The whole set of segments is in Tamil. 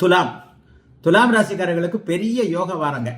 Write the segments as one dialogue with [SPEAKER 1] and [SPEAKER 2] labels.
[SPEAKER 1] துலாம். துலாம் ராசிக்காரர்களுக்கு பெரிய யோக வாரங்க.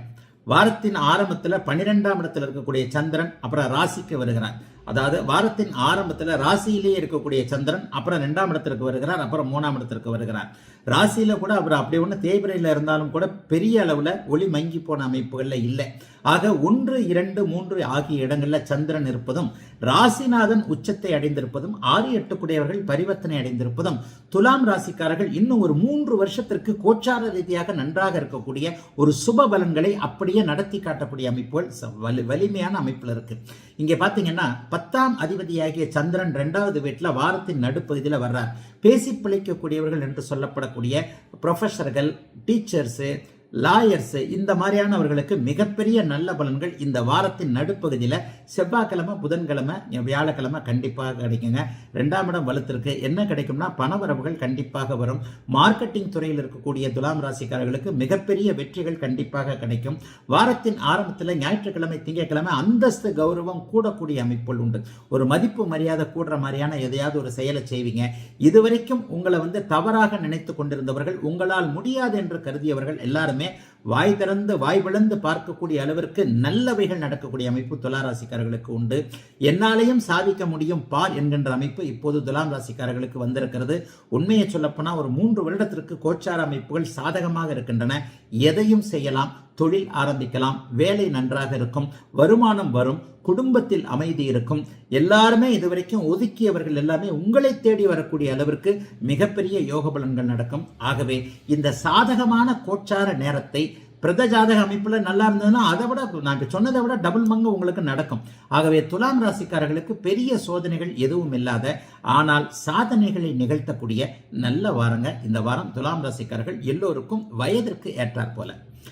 [SPEAKER 1] வாரத்தின் ஆரம்பத்தில் பன்னிரெண்டாம் இடத்துல இருக்கக்கூடிய சந்திரன் அப்புறம் ராசிக்கு வருகிறார். அதாவது வாரத்தின் ஆரம்பத்தில் ராசியிலேயே இருக்கக்கூடிய சந்திரன் அப்புறம் ரெண்டாம் இடத்திற்கு வருகிறார் அப்புறம் மூணாம் இடத்திற்கு வருகிறார். ராசியில கூட அவர் அப்படி ஒன்று தேய்பிரையில் இருந்தாலும் கூட பெரிய அளவில் ஒளி மங்கி போன அமைப்புகளில் இல்லை. ஆக ஒன்று இரண்டு மூன்று ஆகிய இடங்களில் சந்திரன் இருப்பதும் ராசிநாதன் உச்சத்தை அடைந்திருப்பதும் ஆறு எட்டுக்குடையவர்கள் பரிவர்த்தனை அடைந்திருப்பதும் துலாம் ராசிக்காரர்கள் இன்னும் ஒரு மூன்று வருஷத்திற்கு கோச்சார ரீதியாக நன்றாக இருக்கக்கூடிய ஒரு சுப பலன்களை அப்படியே நடத்தி காட்டக்கூடிய அமைப்புகள் ச- வலி- வலிமையான அமைப்பில் இருக்கு. இங்கே பார்த்தீங்கன்னா பத்தாம் அதிபதியாகிய சந்திரன் ரெண்டாவது வீட்டில் வாரத்தின் நடுப்பகுதியில் வர்றார். பேசி பிழைக்கக்கூடியவர்கள் என்று சொல்லப்படக்கூடிய ப்ரொஃபஸர்கள் டீச்சர்ஸு லாயர்ஸு இந்த மாதிரியானவர்களுக்கு மிகப்பெரிய நல்ல பலன்கள் இந்த வாரத்தின் நடுப்பகுதியில் செவ்வாய்க்கிழமை புதன்கிழமை வியாழக்கிழமை கண்டிப்பாக கிடைக்குங்க. ரெண்டாம் இடம் வலுத்திருக்கு. என்ன கிடைக்கும்னா பணவரவுகள் கண்டிப்பாக வரும். மார்க்கெட்டிங் துறையில் இருக்கக்கூடிய துலாம் ராசிக்காரர்களுக்கு மிகப்பெரிய வெற்றிகள் கண்டிப்பாக கிடைக்கும். வாரத்தின் ஆரம்பத்தில் ஞாயிற்றுக்கிழமை திங்கட்கிழமை அந்தஸ்து கௌரவம் கூடக்கூடிய அமைப்புகள் உண்டு. ஒரு மதிப்பு மரியாதை கூடுற மாதிரியான எதையாவது ஒரு செயலை செய்வீங்க. இதுவரைக்கும் உங்களை வந்து தவறாக நினைத்து கொண்டிருந்தவர்கள் உங்களால் முடியாது என்று கருதியவர்கள் எல்லாருமே வாய் திறந்து வாய் விளந்து பார்க்கக்கூடிய அளவிற்கு நல்லவைகள் நடக்கக்கூடிய அமைப்பு துலா ராசிக்காரர்களுக்கு உண்டு. என்னாலையும் சாதிக்க முடியும் பார் என்கின்ற அமைப்பு இப்போது துலாம் ராசிக்காரர்களுக்கு வந்திருக்கிறது. உண்மையை சொல்லப்போனால் ஒரு மூன்று வருடத்திற்கு கோச்சார அமைப்புகள் சாதகமாக இருக்கின்றன. எதையும் செய்யலாம். தொழில் ஆரம்பிக்கலாம் வேலை நன்றாக இருக்கும் வருமானம் வரும் குடும்பத்தில் அமைதி இருக்கும். எல்லாருமே இதுவரைக்கும் ஒதுக்கியவர்கள் எல்லாமே உங்களை தேடி வரக்கூடிய அளவிற்கு மிகப்பெரிய யோக பலன்கள் நடக்கும். ஆகவே இந்த சாதகமான கோச்சார நேரத்தை பிரத ஜாதக நல்லா இருந்ததுன்னா அதை விட நான் சொன்னதை விட டபுள் மங்கு உங்களுக்கு நடக்கும். ஆகவே துலாம் ராசிக்காரர்களுக்கு பெரிய சோதனைகள் எதுவும் இல்லாத ஆனால் சாதனைகளை நிகழ்த்தக்கூடிய நல்ல வாரங்க இந்த வாரம் துலாம் ராசிக்காரர்கள் எல்லோருக்கும் வயதிற்கு ஏற்றாற் போல.